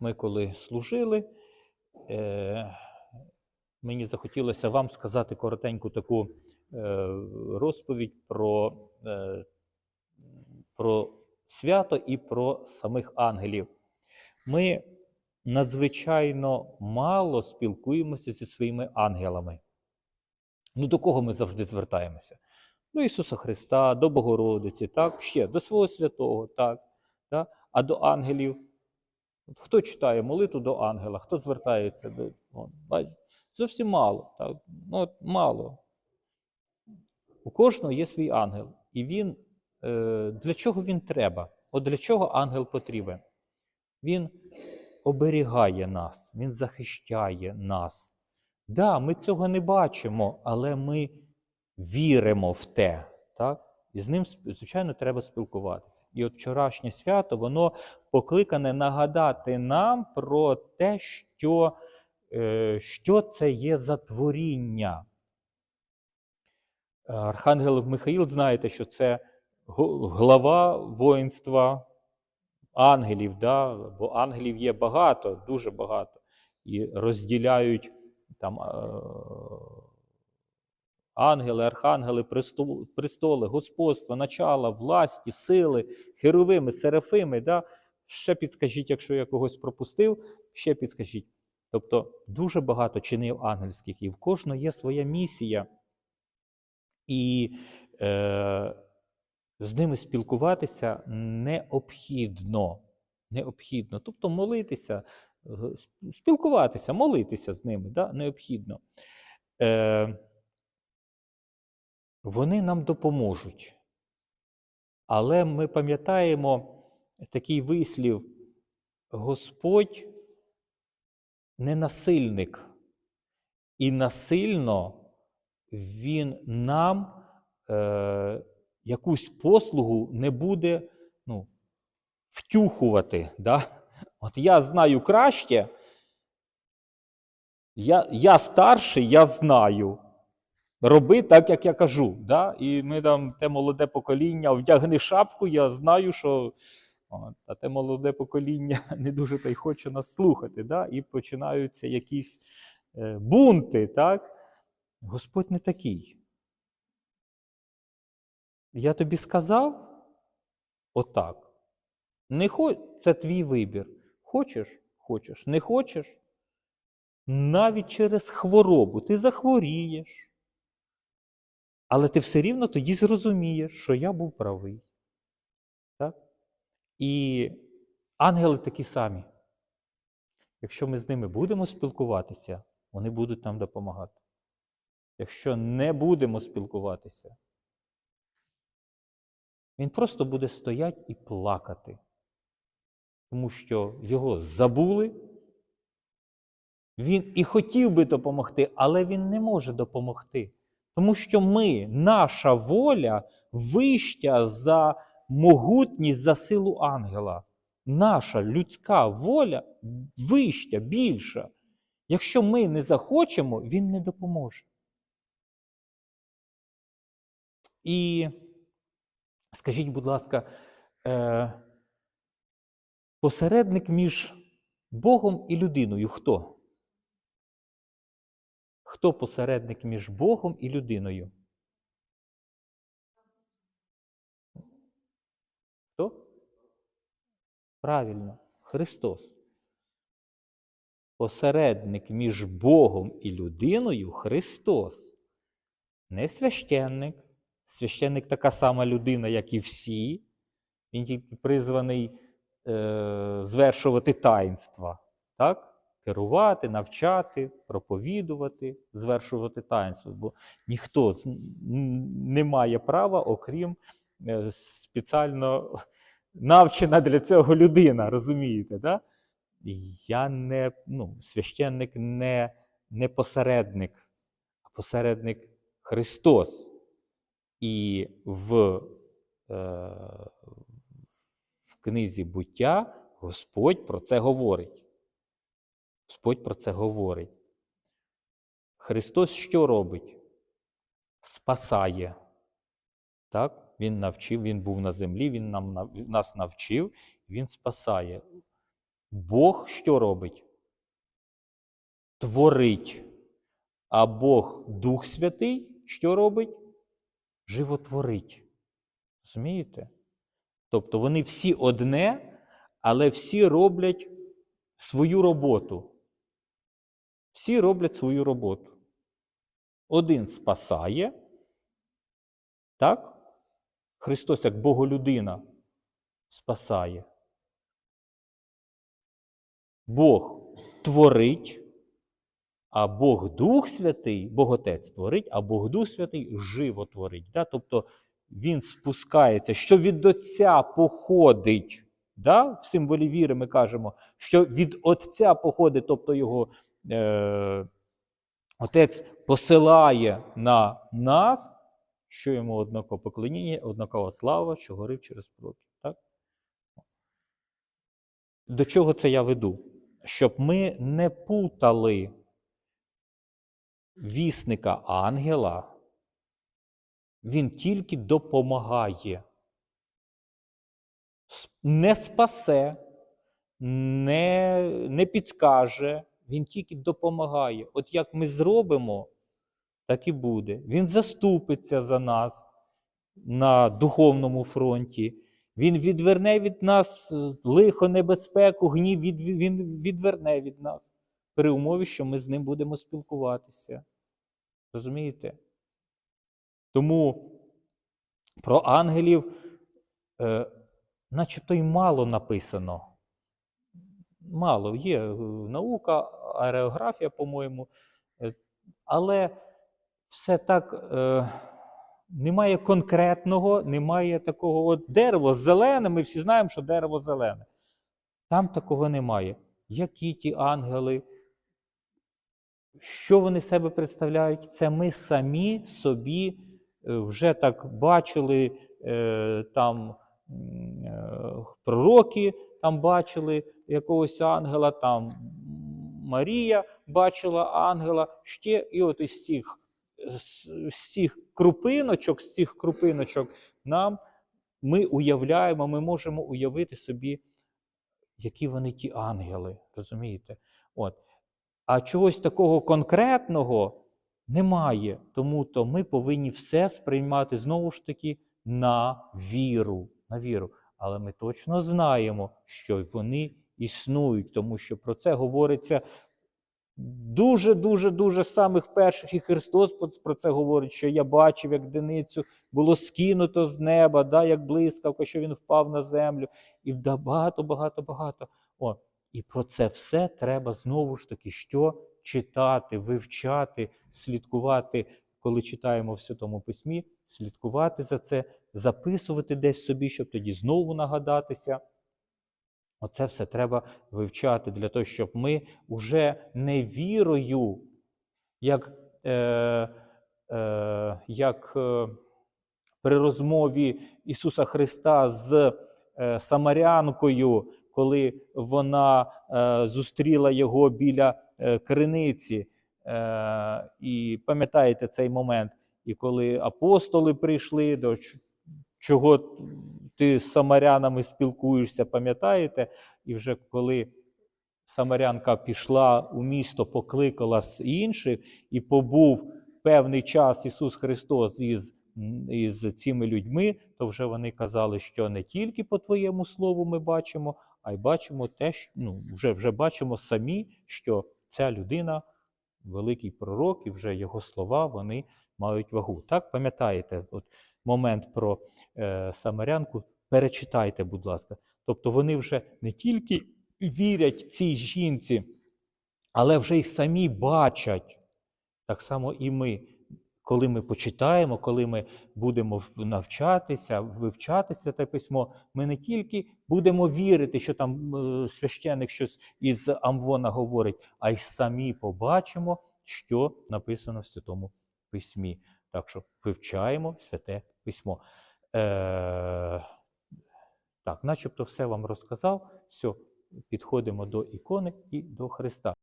ми коли служили, е, мені захотілося вам сказати коротеньку таку е, розповідь про, е, про свято і про самих ангелів. Ми надзвичайно мало спілкуємося зі своїми ангелами. Ну, до кого ми завжди звертаємося? До Ісуса Христа, до Богородиці, так, ще до свого святого, так, так? а до ангелів. От Хто читає молитву до ангела, хто звертається до бачите, зовсім мало. Так? Ну, мало. У кожного є свій ангел. І він, е, для чого він треба? От для чого ангел потрібен? Він оберігає нас, він захищає нас. Да, ми цього не бачимо, але ми віримо в те. Так? І з ним, звичайно, треба спілкуватися. І от вчорашнє свято, воно покликане нагадати нам про те, що, е, що це є за творіння. Архангел Михаїл, знаєте, що це глава воїнства ангелів, да? бо ангелів є багато, дуже багато, і розділяють там е, ангели, архангели, престоли, господства, начала, власті, сили, херовими, серафими. Да? Ще підскажіть, якщо я когось пропустив, ще підскажіть. Тобто дуже багато чинів ангельських, і в кожного є своя місія. І е, з ними спілкуватися необхідно. Необхідно. Тобто молитися, е, спілкуватися, молитися з ними да? необхідно. Е, вони нам допоможуть. Але ми пам'ятаємо такий вислів: Господь не насильник, і насильно Він нам е, якусь послугу не буде ну, втюхувати. Да? От я знаю краще, я, я старший, я знаю. Роби так, як я кажу. Да? І ми там те молоде покоління, вдягни шапку, я знаю, що а те молоде покоління не дуже та й хоче нас слухати. Да? І починаються якісь е, бунти. Так? Господь не такий. Я тобі сказав отак. Не хо... Це твій вибір. Хочеш? Хочеш. Не хочеш? Навіть через хворобу ти захворієш. Але ти все рівно тоді зрозумієш, що я був правий. Так? І ангели такі самі. Якщо ми з ними будемо спілкуватися, вони будуть нам допомагати. Якщо не будемо спілкуватися, він просто буде стояти і плакати, тому що його забули. Він і хотів би допомогти, але він не може допомогти. Тому що ми, наша воля вища за могутність, за силу ангела. Наша людська воля вища, більша. Якщо ми не захочемо, він не допоможе. І скажіть, будь ласка, е, посередник між Богом і людиною хто? Хто посередник між Богом і людиною? Хто? Правильно, Христос. Посередник між Богом і людиною Христос. Не священник. Священник така сама людина, як і всі. Він тільки призваний е, звершувати таїнства. Так? Керувати, навчати, проповідувати, звершувати таїнство. Бо ніхто не має права, окрім е, спеціально навчена для цього людина, розумієте? Да? Я не, ну, священник не, не посередник, а посередник Христос. І в, е, в книзі буття Господь про це говорить. Господь про це говорить. Христос що робить? Спасає. Так? Він навчив, Він був на землі, Він нам, нас навчив, Він спасає. Бог що робить? Творить. А Бог Дух Святий що робить? Животворить. Розумієте? Тобто вони всі одне, але всі роблять свою роботу. Всі роблять свою роботу. Один спасає, так? Христос, як Боголюдина, спасає. Бог творить, а Бог Дух Святий, Бог Отець творить, а Бог Дух Святий животворить. Да? Тобто він спускається, що від Отця походить. Да? В символі віри ми кажемо, що від Отця походить, тобто його е, Отець посилає на нас, що йому однаково поклоніння, однакова слава, що горив через проків. Так? До чого це я веду? Щоб ми не путали вісника ангела, він тільки допомагає. Не спасе, не, не підскаже, він тільки допомагає. От як ми зробимо, так і буде. Він заступиться за нас на духовному фронті. Він відверне від нас е, лихо, небезпеку, гнів від, він відверне від нас при умові, що ми з ним будемо спілкуватися. Розумієте? Тому про ангелів е, начебто й мало написано. Мало є е, наука, аереографія, по-моєму, е, але все так е, немає конкретного, немає такого от дерево зелене. Ми всі знаємо, що дерево зелене. Там такого немає. Які ті ангели, що вони себе представляють? Це ми самі собі е, вже так бачили там пророки, там бачили якогось ангела, там Марія бачила ангела, ще і от із цих, з, цих крупиночок, з цих крупиночок нам ми уявляємо, ми можемо уявити собі, які вони ті ангели. Розумієте? От. А чогось такого конкретного немає. Тому то ми повинні все сприймати знову ж таки на віру. На віру. Але ми точно знаємо, що вони існують, тому що про це говориться дуже, дуже, самих перших. І Христос про це говорить, що я бачив, як диницю було скинуто з неба, да, як блискавка, що він впав на землю, і да, багато, багато, багато. О, і про це все треба знову ж таки що читати, вивчати, слідкувати, коли читаємо в Святому Письмі, слідкувати за це, записувати десь собі, щоб тоді знову нагадатися. Оце все треба вивчати для того, щоб ми уже не вірою, як, е, е, як е, при розмові Ісуса Христа з е, Самарянкою, коли вона е, зустріла його біля е, криниці. Е, і пам'ятаєте цей момент, і коли апостоли прийшли, до чого ти з самарянами спілкуєшся, пам'ятаєте? І вже коли самарянка пішла у місто, покликала з інших, і побув певний час Ісус Христос із, із цими людьми, то вже вони казали, що не тільки по Твоєму слову ми бачимо, а й бачимо те, що ну, вже, вже бачимо самі, що ця людина великий пророк, і вже його слова вони мають вагу. Так, пам'ятаєте, от момент про е, самарянку, перечитайте, будь ласка. Тобто вони вже не тільки вірять цій жінці, але вже й самі бачать. Так само і ми, коли ми почитаємо, коли ми будемо навчатися, вивчати святе письмо, ми не тільки будемо вірити, що там е, священик щось із Амвона говорить, а й самі побачимо, що написано в Святому Письмі. Так що вивчаємо святе письмо. Е, так, начебто все вам розказав. Все, підходимо до ікони і до Христа.